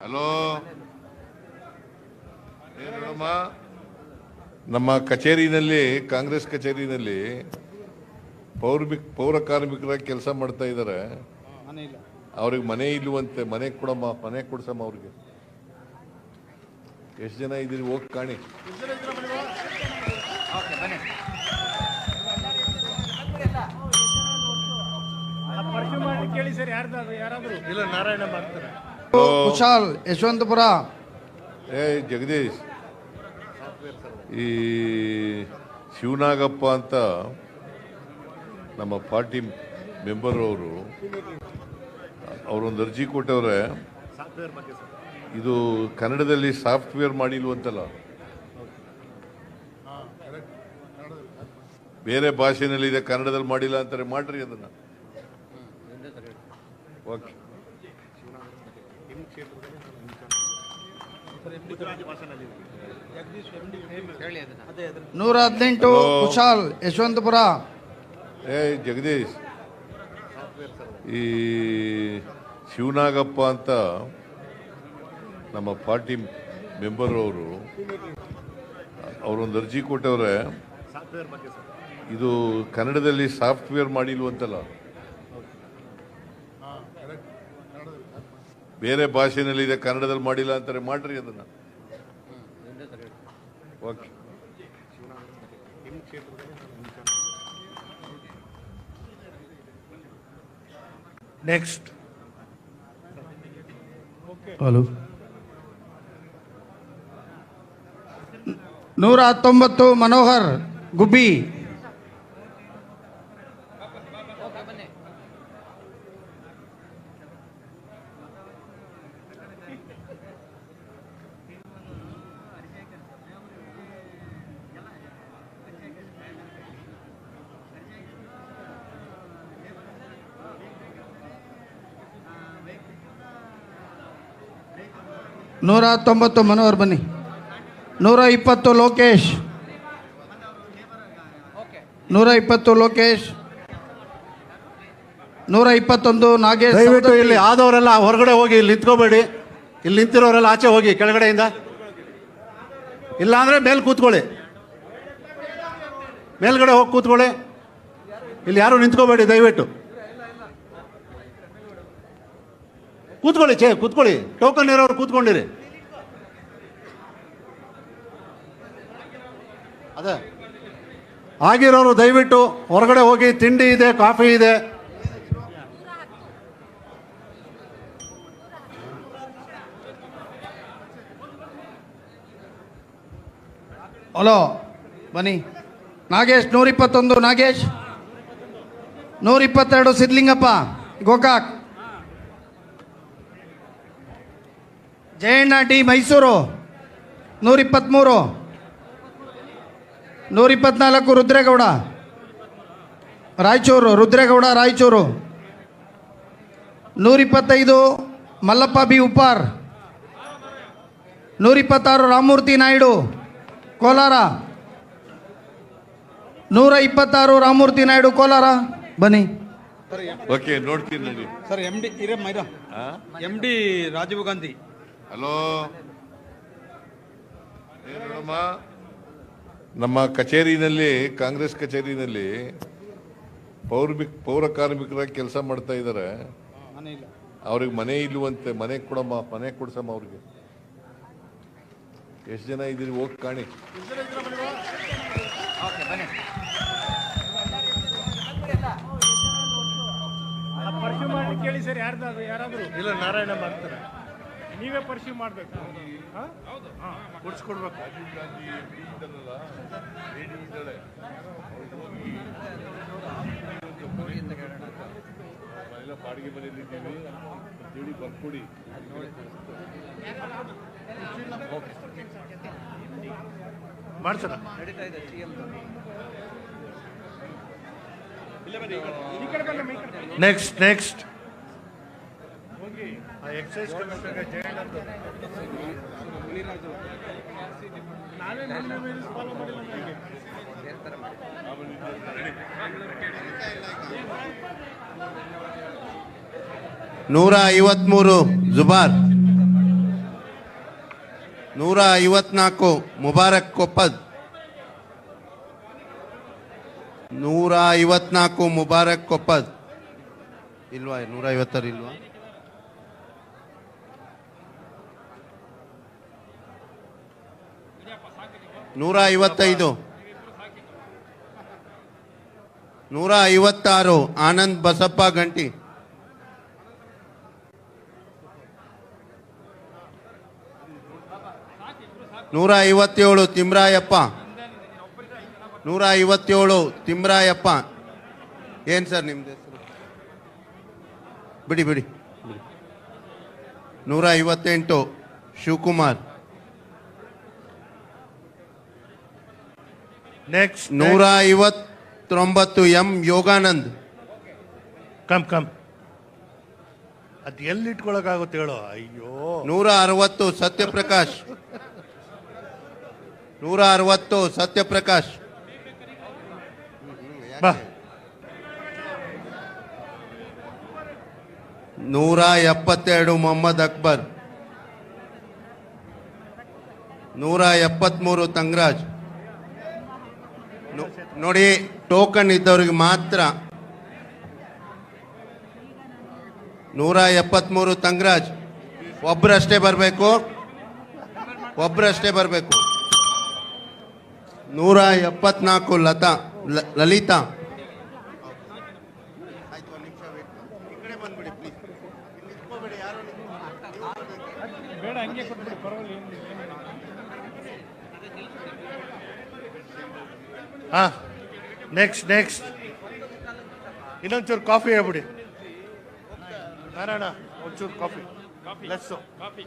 Hello? ಏನಮ್ಮ ನಮ್ಮ ಕಚೇರಿನಲ್ಲಿ ಕಾಂಗ್ರೆಸ್ ಕಚೇರಿನಲ್ಲಿ ಪೌರ್ಮಿಕ್ ಪೌರ ಕಾರ್ಮಿಕರಾಗಿ ಕೆಲಸ ಮಾಡ್ತಾ ಇದ್ದಾರೆ. ಮನೆ ಇಲ್ಲ ಅವ್ರಿಗೆ ಮನೆ ಇಲ್ಲುವಂತೆ ಮನೆ ಕೊಡಮ್ಮ ಮನೆ ಕೊಡ್ಸಮ್ಮ ಅವ್ರಿಗೆ. ಎಷ್ಟು ಜನ ಇದ್ದೀರಿ? ಹೋಗಿ ಕಾಣಿ. ಪರ್ಫ್ಯೂ ಮಾಡಿ ಕೇಳಿ ಸರ್ ಯಾರ್ದು ಯಾರಾದ್ರೂ? ಇಲ್ಲ ನಾರಾಯಣ ಮಾಡ್ತಾರೆ. ಕುಶಾಲ್ ಯಶವಂತಪುರ. ಏ ಜಗದೀಶ್. ಈ ಶಿವನಾಗಪ್ಪ ಅಂತ ನಮ್ಮ ಪಾರ್ಟಿ ಮೆಂಬರ್ ಅವರು ಅವರೊಂದು ಅರ್ಜಿ ಕೊಟ್ಟವ್ರೆ. ಇದು ಕನ್ನಡದಲ್ಲಿ ಸಾಫ್ಟ್ವೇರ್ ಮಾಡಿಲ್ವಂತಲ್ಲ ಬೇರೆ ಭಾಷೆನಲ್ಲಿದೆ ಕನ್ನಡದಲ್ಲಿ ಮಾಡಿಲ್ಲ ಅಂತಾರೆ ಮಾಡ್ರಿ ಅದನ್ನು. ಓಕೆ. ನೂರ ಹದಿನೆಂಟು ಕುಶಾಲ್ ಯಶವಂತಪುರ. ಏ ಜಗದೀಶ್. ಈ ಶಿವನಾಗಪ್ಪ ಅಂತ ನಮ್ಮ ಪಾರ್ಟಿ ಮೆಂಬರ್ ಅವರು ಅವರೊಂದು ಅರ್ಜಿ ಕೊಟ್ಟವ್ರೆ. ಇದು ಕನ್ನಡದಲ್ಲಿ ಸಾಫ್ಟ್ವೇರ್ ಮಾಡಿಲ್ವಂತಲ್ಲ. ಬೇರೆ ಭಾಷೆನಲ್ಲಿದೆ ಕನ್ನಡದಲ್ಲಿ ಮಾಡಿಲ್ಲ ಅಂತಾರೆ ಮಾಡ್ರಿ ಅದನ್ನ ಓಕೆ. ನೆಕ್ಸ್ಟ್ ಹಲೋ ನೂರ ಹತ್ತೊಂಬತ್ತು ಮನೋಹರ್ ಗುಬ್ಬಿ. ನೂರ ತೊಂಬತ್ತು ಮನೋಹರ್ ಬನ್ನಿ. ನೂರ ಇಪ್ಪತ್ತು ಲೋಕೇಶ್. ನೂರ ಇಪ್ಪತ್ತು ಲೋಕೇಶ್. ನೂರ ಇಪ್ಪತ್ತೊಂದು ನಾಗೇಶ್ ದಯವಿಟ್ಟು ಇಲ್ಲಿ ಆದವರೆಲ್ಲ ಹೊರಗಡೆ ಹೋಗಿ ಇಲ್ಲಿ ನಿಂತ್ಕೋಬೇಡಿ. ಇಲ್ಲಿ ನಿಂತಿರೋರೆಲ್ಲ ಆಚೆ ಹೋಗಿ ಕೆಳಗಡೆಯಿಂದ. ಇಲ್ಲ ಅಂದ್ರೆ ಮೇಲೆ ಕೂತ್ಕೊಳ್ಳಿ. ಮೇಲ್ಗಡೆ ಹೋಗಿ ಕೂತ್ಕೊಳ್ಳಿ. ಇಲ್ಲಿ ಯಾರು ನಿಂತ್ಕೋಬೇಡಿ ದಯವಿಟ್ಟು. ಕೂತ್ಕೊಳ್ಳಿ ಚೇ ಕೂತ್ಕೊಳ್ಳಿ. ಟೋಕನ್ ಇರೋರು ಕೂತ್ಕೊಂಡಿರಿ. ಅದೇ. ಆಗಿರೋರು ದಯವಿಟ್ಟು ಹೊರಗಡೆ ಹೋಗಿ ತಿಂಡಿ ಇದೆ, ಕಾಫಿ ಇದೆ. ಹಲೋ ಬನ್ನಿ. ನಾಗೇಶ್, ನೂರಿಪ್ಪತ್ತೊಂದು, ನಾಗೇಶ್. ನೂರಿಪ್ಪತ್ತೆರಡು ಸಿದ್ಲಿಂಗಪ್ಪ ಗೋಕಾಕ್. ಜಯಣ್ಣ ಟಿ ಮೈಸೂರು. ನೂರಿಪ್ಪತ್ತ್ಮೂರು ನೂರಿಪ್ಪತ್ನಾಲ್ಕು ನೂರ ರುದ್ರೇಗೌಡ. ರಾಯಚೂರು ರುದ್ರೇಗೌಡ ರಾಯಚೂರು. ನೂರಿಪ್ಪತ್ತೈದು ಮಲ್ಲಪ್ಪ ಬಿ ಉಪ್ಪಾರ್. ನೂರಿಪ್ಪತ್ತಾರು ರಾಮಮೂರ್ತಿ ನಾಯ್ಡು ಕೋಲಾರ. ನೂರ ಇಪ್ಪತ್ತಾರು ರಾಮಮೂರ್ತಿ ನಾಯ್ಡು ಕೋಲಾರ. ಬನ್ನಿ. ಓಕೆ ನೋಡ್ತೀನಿ ಸರ್ ಎಂ ಡಿ ಇರಮ್ಮ ಇರ. M D Rajiv Gandhi. Hello? ಏನಮ್ಮ ನಮ್ಮ? ಕಚೇರಿನಲ್ಲಿ ಕಾಂಗ್ರೆಸ್ ಕಚೇರಿನಲ್ಲಿ ಪೌರ್ಮಿಕ್ ಪೌರ ಕಾರ್ಮಿಕರಾಗಿ ಕೆಲಸ ಮಾಡ್ತಾ ಇದ್ದಾರೆ. ಇಲ್ಲ ಅವ್ರಿಗೆ ಮನೆ ಇಲ್ಲುವಂತೆ ಮನೆ ಕೊಡಮ್ಮ ಮನೆ ಕೊಡ್ಸಮ್ಮ ಅವ್ರಿಗೆ. ಎಷ್ಟು ಜನ ಇದ್ದೀರಿ? ಹೋಗಿ ಕಾಣಿ. ಇಲ್ಲ ನಾರಾಯಣ ಕೇಳಿ ನೀವೇ ಪರ್ಫ್ಯೂ ಮಾಡಬೇಕು. ಕೊಡ್ಸ್ಕೊಡ್ಬೇಕು. ಬಾಡಿಗೆ ಮನೆಯಲ್ಲಿದ್ದೀವಿ. ಹೇಳಿ ಬರ್ಕೊಡಿ ಮಾಡ್ಸೋಣ. ನಡೀತಾ ಇದೆ. Next next excise commissioner Jayanna ನಾವೇ ಮೊನ್ನೆ ಮೇಲೆ ಫಾಲೋ ಮಾಡಿಲ್ಲ ನಮಗೆ. ನೂರ ಐವತ್ಮೂರು ಜುಬಾರ್. ನೂರ ಐವತ್ನಾಲ್ಕು ಮುಬಾರಕ್ ಕೊಪ್ಪದ್. ನೂರ ಐವತ್ನಾಲ್ಕು ಮುಬಾರಕ್ ಕೊಪ್ಪದ್. ಇಲ್ವಾ, ನೂರ ಐವತ್ತಾರು ಇಲ್ವಾ? ನೂರ ಐವತ್ತೈದು ನೂರ ಐವತ್ತಾರು ಆನಂದ್ ಬಸಪ್ಪ ಗಂಟಿ. ನೂರ ಐವತ್ತೇಳು ತಿಮ್ರಾಯಪ್ಪ. ನೂರ ಐವತ್ತೇಳು ತಿಮ್ರಾಯಪ್ಪ. ಏನು ಸರ್ ನಿಮ್ದು ಹೆಸರು? ಬಿಡಿ ಬಿಡಿ. ನೂರ ಐವತ್ತೆಂಟು ಶಿವಕುಮಾರ್. ನೆಕ್ಸ್ಟ್ ನೂರ ಐವತ್ತೊಂಬತ್ತು ಎಂ ಯೋಗಾನಂದ್. ಕಮ್ ಕಮ್ ಅದು ಎಲ್ಲಿ ಹೇಳು? ಅಯ್ಯೋ. ನೂರ ಅರವತ್ತು ಸತ್ಯಪ್ರಕಾಶ್. ನೂರ ಅರವತ್ತು ಸತ್ಯಪ್ರಕಾಶ್ ಬಾ. ನೂರ ಎಪ್ಪತ್ತೆರಡು ಮೊಹಮ್ಮದ್ ಅಕ್ಬರ್. ನೂರ ಎಪ್ಪತ್ಮೂರು ತಂಗರಾಜ್. ನೋಡಿ ಟೋಕನ್ ಇದ್ದವ್ರಿಗೆ ಮಾತ್ರ ನೂರ ಎಪ್ಪತ್ಮೂರು ತಂಗರಾಜ್ ಒಬ್ಬರಷ್ಟೇ ಬರಬೇಕು ಒಬ್ಬರಷ್ಟೇ ಬರಬೇಕು. ನೂರ ಎಪ್ಪತ್ನಾಲ್ಕು ಲತಾ ಲಲಿತಾ ಬೇಡ ಹಂಗೆ ಕೊಟ್ಬಿಡಿ ಪರವಾಗಿಲ್ಲ ಹಾ ನೆಕ್ಸ್ಟ್ ನೆಕ್ಸ್ಟ್ ಇನ್ನೊಂಚೂರು ಕಾಫಿ ಹೇಳ್ಬಿಡಿ. ನಾರಾಯಣ ಒಂಚೂರು ಕಾಫಿ ಲೆಸ್ಸು ಕಾಫಿ